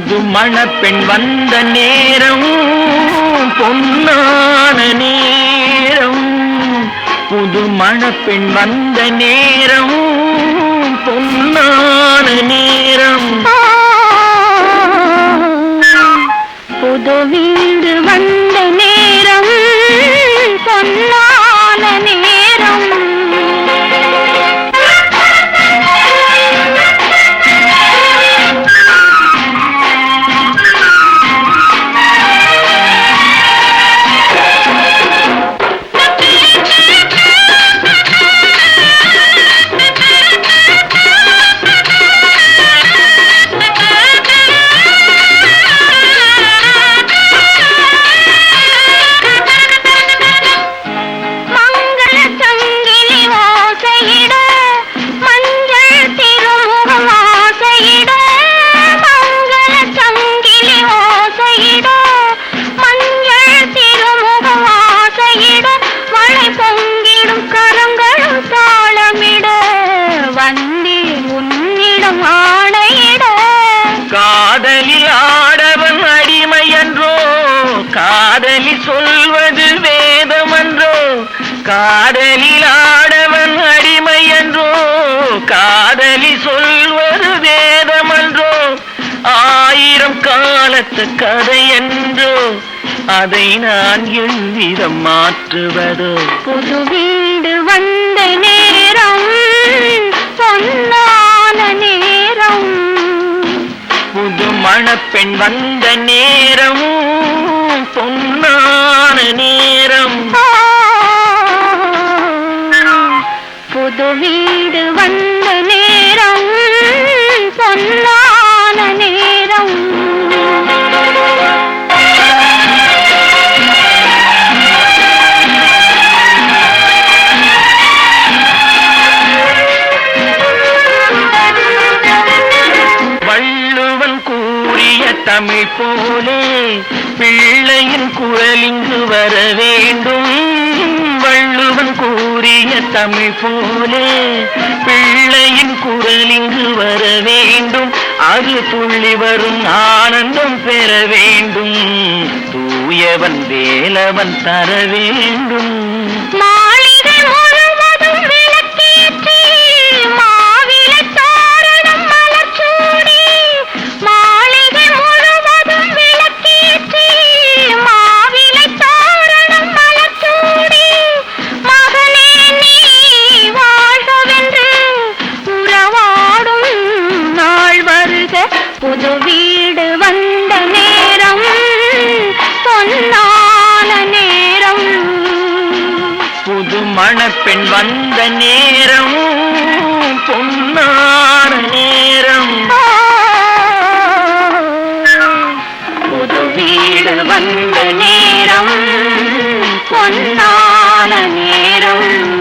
புது மணப்பெண் வந்த நேரம் பொன்னான நேரம். புது மணப்பெண் வந்த நேரம் பொன்னான நேரம். புது வீடு வந்த நேரம் பொன்னான காதலி சொல்வது வேதமன்றோ? காதலில் ஆடவன் அடிமை என்றோ காதலி சொல்வது வேதமன்றோ? ஆயிரம் காலத்து கதை என்றோ அதை நான் எவ்விதம் மாற்றுவதோ? புது வீடு வந்த நேரம் பொன்னான நேரம். புது மணப்பெண் வந்த நேரம்? தமிழ் போலே பிள்ளையின் குரலிங்கு வர வேண்டும். வள்ளுவன் கூறிய தமிழ் போலே பிள்ளையின் குரலிங்கு வர வேண்டும். அது துள்ளி வரும் ஆனந்தம் பெற வேண்டும். தூயவன் வேலவன் தர வேண்டும். பெண் வந்த நேரம் பொன்னான நேரம். புது வீடு வந்த நேரம் பொன்னான நேரம்.